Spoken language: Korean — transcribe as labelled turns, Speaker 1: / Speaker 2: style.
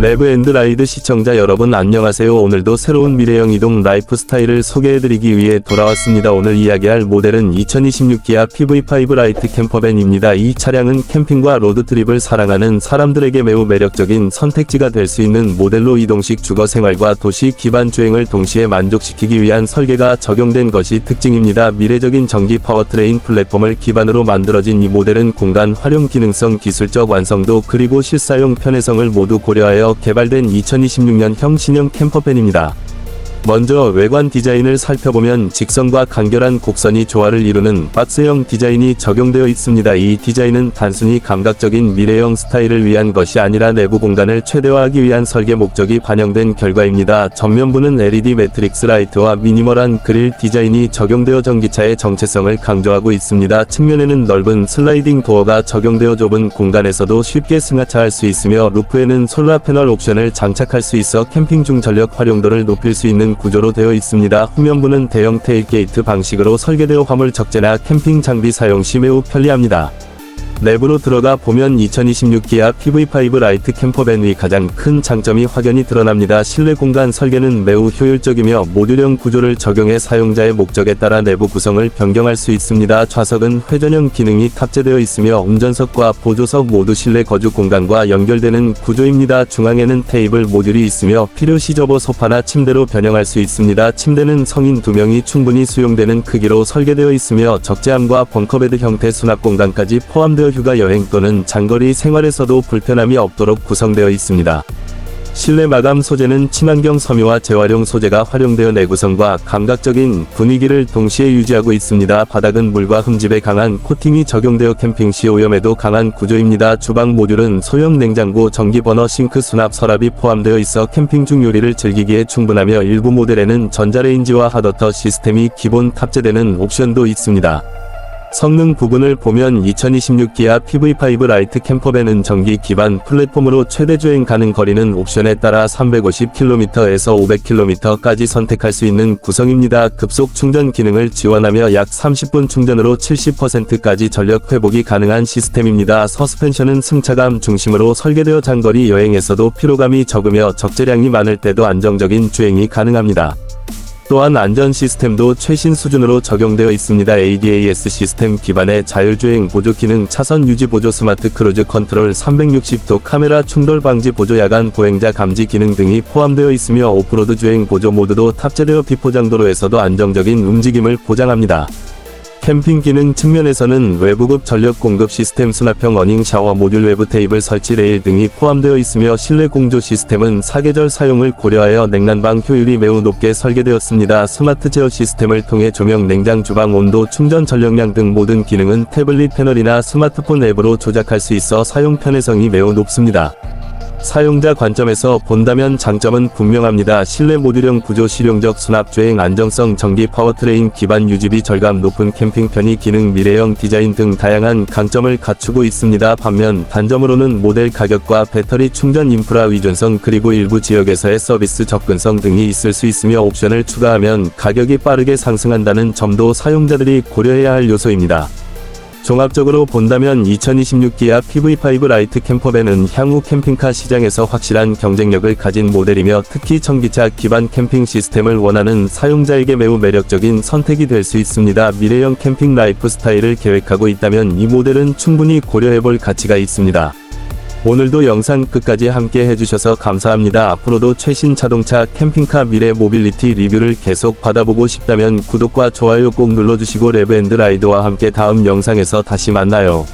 Speaker 1: 레브앤드라이드 시청자 여러분 안녕하세요. 오늘도 새로운 미래형 이동 라이프 스타일을 소개해드리기 위해 돌아왔습니다. 오늘 이야기할 모델은 2026 기아 PV5 라이트 캠퍼밴입니다. 이 차량은 캠핑과 로드트립을 사랑하는 사람들에게 매우 매력적인 선택지가 될 수 있는 모델로 이동식 주거 생활과 도시 기반 주행을 동시에 만족시키기 위한 설계가 적용된 것이 특징입니다. 미래적인 전기 파워트레인 플랫폼을 기반으로 만들어진 이 모델은 공간 활용 기능성 기술적 완성도 그리고 실사용 편의성을 모두 고려하여 개발된 2026년형 신형 캠퍼밴입니다. 먼저 외관 디자인을 살펴보면 직선과 간결한 곡선이 조화를 이루는 박스형 디자인이 적용되어 있습니다. 이 디자인은 단순히 감각적인 미래형 스타일을 위한 것이 아니라 내부 공간을 최대화하기 위한 설계 목적이 반영된 결과입니다. 전면부는 LED 매트릭스 라이트와 미니멀한 그릴 디자인이 적용되어 전기차의 정체성을 강조하고 있습니다. 측면에는 넓은 슬라이딩 도어가 적용되어 좁은 공간에서도 쉽게 승하차할 수 있으며 루프에는 솔라 패널 옵션을 장착할 수 있어 캠핑 중 전력 활용도를 높일 수 있는 구조로 되어 있습니다. 후면부는 대형 테일게이트 방식으로 설계되어 화물 적재나 캠핑 장비 사용 시 매우 편리합니다. 내부로 들어가 보면 2026 기아 PV5 라이트 캠퍼밴의 가장 큰 장점이 확연히 드러납니다. 실내 공간 설계는 매우 효율적이며 모듈형 구조를 적용해 사용자의 목적에 따라 내부 구성을 변경할 수 있습니다. 좌석은 회전형 기능이 탑재되어 있으며 운전석과 보조석 모두 실내 거주 공간과 연결되는 구조입니다. 중앙에는 테이블 모듈이 있으며 필요시 접어 소파나 침대로 변형할 수 있습니다. 침대는 성인 2명이 충분히 수용되는 크기로 설계되어 있으며 적재함과 벙커베드 형태 수납 공간까지 포함되어 휴가 여행 또는 장거리 생활에서도 불편함이 없도록 구성되어 있습니다. 실내 마감 소재는 친환경 섬유와 재활용 소재가 활용되어 내구성과 감각적인 분위기를 동시에 유지하고 있습니다. 바닥은 물과 흠집에 강한 코팅이 적용되어 캠핑 시 오염에도 강한 구조입니다. 주방 모듈은 소형 냉장고, 전기 버너, 싱크 수납 서랍이 포함되어 있어 캠핑 중 요리를 즐기기에 충분하며 일부 모델에는 전자레인지와 핫워터 시스템이 기본 탑재되는 옵션도 있습니다. 성능 부분을 보면 2026 기아 PV5 라이트 캠퍼밴은 전기 기반 플랫폼으로 최대 주행 가능 거리는 옵션에 따라 350km에서 500km까지 선택할 수 있는 구성입니다. 급속 충전 기능을 지원하며 약 30분 충전으로 70%까지 전력 회복이 가능한 시스템입니다. 서스펜션은 승차감 중심으로 설계되어 장거리 여행에서도 피로감이 적으며 적재량이 많을 때도 안정적인 주행이 가능합니다. 또한 안전 시스템도 최신 수준으로 적용되어 있습니다. ADAS 시스템 기반의 자율주행 보조 기능 차선 유지 보조 스마트 크루즈 컨트롤 360도 카메라 충돌 방지 보조 야간 보행자 감지 기능 등이 포함되어 있으며 오프로드 주행 보조 모드도 탑재되어 비포장 도로에서도 안정적인 움직임을 보장합니다. 캠핑 기능 측면에서는 외부급 전력 공급 시스템 수납형 어닝 샤워 모듈 외부 테이블 설치 레일 등이 포함되어 있으며 실내 공조 시스템은 사계절 사용을 고려하여 냉난방 효율이 매우 높게 설계되었습니다. 스마트 제어 시스템을 통해 조명, 냉장, 주방 온도, 충전 전력량 등 모든 기능은 태블릿 패널이나 스마트폰 앱으로 조작할 수 있어 사용 편의성이 매우 높습니다. 사용자 관점에서 본다면 장점은 분명합니다. 실내 모듈형 구조 실용적 수납 주행 안정성 전기 파워트레인 기반 유지비 절감 높은 캠핑 편의 기능 미래형 디자인 등 다양한 강점을 갖추고 있습니다. 반면 단점으로는 모델 가격과 배터리 충전 인프라 위존성 그리고 일부 지역에서의 서비스 접근성 등이 있을 수 있으며 옵션을 추가하면 가격이 빠르게 상승한다는 점도 사용자들이 고려해야 할 요소입니다. 종합적으로 본다면 2026 기아 PV5 라이트 캠퍼밴은 향후 캠핑카 시장에서 확실한 경쟁력을 가진 모델이며 특히 전기차 기반 캠핑 시스템을 원하는 사용자에게 매우 매력적인 선택이 될 수 있습니다. 미래형 캠핑 라이프 스타일을 계획하고 있다면 이 모델은 충분히 고려해볼 가치가 있습니다. 오늘도 영상 끝까지 함께 해주셔서 감사합니다. 앞으로도 최신 자동차 캠핑카 미래 모빌리티 리뷰를 계속 받아보고 싶다면 구독과 좋아요 꼭 눌러주시고 레브앤드 라이드와 함께 다음 영상에서 다시 만나요.